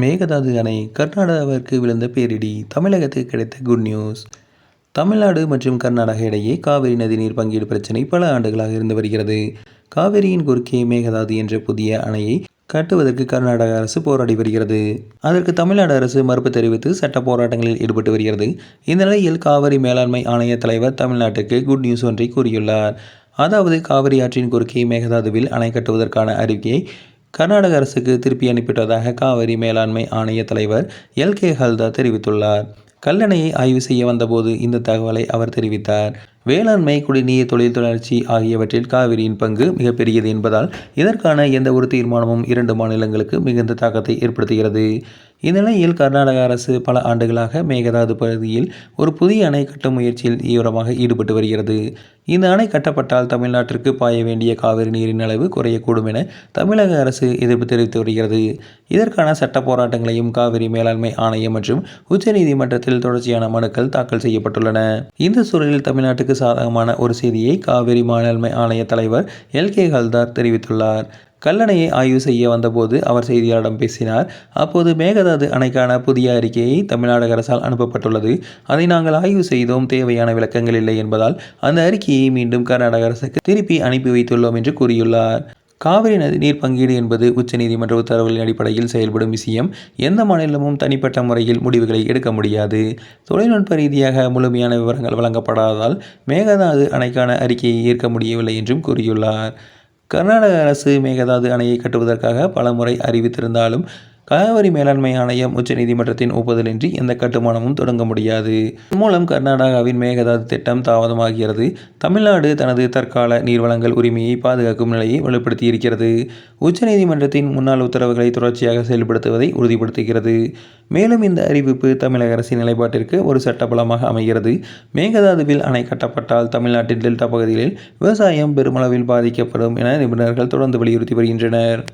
மேகதாது அணை கர்நாடகாவிற்கு விழுந்த பேரிடி தமிழகத்துக்கு கிடைத்த குட் நியூஸ் தமிழ்நாடு மற்றும் கர்நாடகா இடையே காவிரி நதிநீர் பங்கீடு பிரச்சினை பல ஆண்டுகளாக இருந்து வருகிறது. காவிரியின் குறுக்கே மேகதாது என்ற புதிய அணையை கட்டுவதற்கு கர்நாடக அரசு போராடி வருகிறது. அதற்கு தமிழ்நாடு அரசு மறுப்பு தெரிவித்து சட்ட போராட்டங்களில் ஈடுபட்டு வருகிறது. இந்த நிலையில் காவிரி மேலாண்மை ஆணைய தலைவர் தமிழ்நாட்டுக்கு குட் நியூஸ் ஒன்றை கூறியுள்ளார். அதாவது காவிரி ஆற்றின் குறுக்கே மேகதாதுவில் அணை கட்டுவதற்கான அறிக்கையை கர்நாடக அரசுக்கு திருப்பி அனுப்பிவிட்டதாக காவிரி மேலாண்மை ஆணைய தலைவர் எல். கே. ஹல்தா தெரிவித்துள்ளார். கல்லணையை ஆய்வு செய்ய வந்தபோது இந்த தகவலை அவர் தெரிவித்தார். வேளாண்மை குடிநீர் தொழில் தொடர்ச்சி ஆகியவற்றில் காவிரியின் பங்கு மிகப்பெரியது என்பதால் இதற்கான எந்த ஒரு தீர்மானமும் இரண்டு மாநிலங்களுக்கு மிகுந்த தாக்கத்தை ஏற்படுத்துகிறது. இந்நிலையில் கர்நாடக அரசு பல ஆண்டுகளாக மேகதாது பகுதியில் ஒரு புதிய அணை கட்டும் முயற்சியில் தீவிரமாக ஈடுபட்டு வருகிறது. இந்த அணை கட்டப்பட்டால் தமிழ்நாட்டிற்கு பாய வேண்டிய காவிரி நீரின் அளவு குறையக்கூடும் என தமிழக அரசு எதிர்ப்பு தெரிவித்து வருகிறது. இதற்கான சட்ட போராட்டங்களையும் காவிரி மேலாண்மை ஆணையம் மற்றும் உச்சநீதிமன்றத்தில் தொடர்ச்சியான மனுக்கள் தாக்கல் செய்யப்பட்டுள்ளன. இந்த சூழலில் தமிழ்நாட்டுக்கு சாதகமான ஒரு செய்தியை காவிரி மேலாண்மை ஆணைய தலைவர் எல் கே ஹல்தார் தெரிவித்துள்ளார். கல்லணையை ஆய்வு செய்ய வந்தபோது அவர் செய்தியாளரிடம் பேசினார். அப்போது மேகதாது அணைக்கான புதிய அறிக்கையை தமிழ்நாடு அரசால் அனுப்பப்பட்டுள்ளது. அதை நாங்கள் ஆய்வு செய்தோம். தேவையான விளக்கங்கள் இல்லை என்பதால் அந்த அறிக்கையை மீண்டும் கர்நாடக அரசுக்கு திருப்பி அனுப்பி வைத்துள்ளோம் என்று கூறியுள்ளார். காவிரி நதி நீர் பங்கீடு என்பது உச்சநீதிமன்ற உத்தரவுகளின் அடிப்படையில் செயல்படும் விஷயம். எந்த மாநிலமும் தனிப்பட்ட முறையில் முடிவுகளை எடுக்க முடியாது. தொழில்நுட்ப ரீதியாக முழுமையான விவரங்கள் வழங்கப்படாததால் மேகதாது அணைக்கான அறிக்கையை ஏற்க முடியவில்லை என்றும் கூறியுள்ளார். கர்நாடக அரசு மேகதாது அணையை கட்டுவதற்காக பலமுறை அறிவித்திருந்தாலும் காவிரி மேலாண்மை ஆணையம் உச்சநீதிமன்றத்தின் ஒப்புதலின்றி எந்த கட்டுமானமும் தொடங்க முடியாது. மூலம் கர்நாடகாவின் மேகதாது திட்டம் தாமதமாகிறது. தமிழ்நாடு தனது தற்கால நீர்வளங்கள் உரிமையை பாதுகாக்கும் நிலையை வலுப்படுத்தியிருக்கிறது. உச்சநீதிமன்றத்தின் முன்னாள் உத்தரவுகளை தொடர்ச்சியாக செயல்படுத்துவதை உறுதிப்படுத்துகிறது. மேலும் இந்த அறிவிப்பு தமிழக அரசின் நிலைப்பாட்டிற்கு ஒரு சட்டபலமாக அமைகிறது. மேகதாதுவில் அணை கட்டப்பட்டால் தமிழ்நாட்டின் டெல்டா பகுதிகளில் விவசாயம் பெருமளவில் பாதிக்கப்படும் என நிபுணர்கள் தொடர்ந்து வலியுறுத்தி வருகின்றனர்.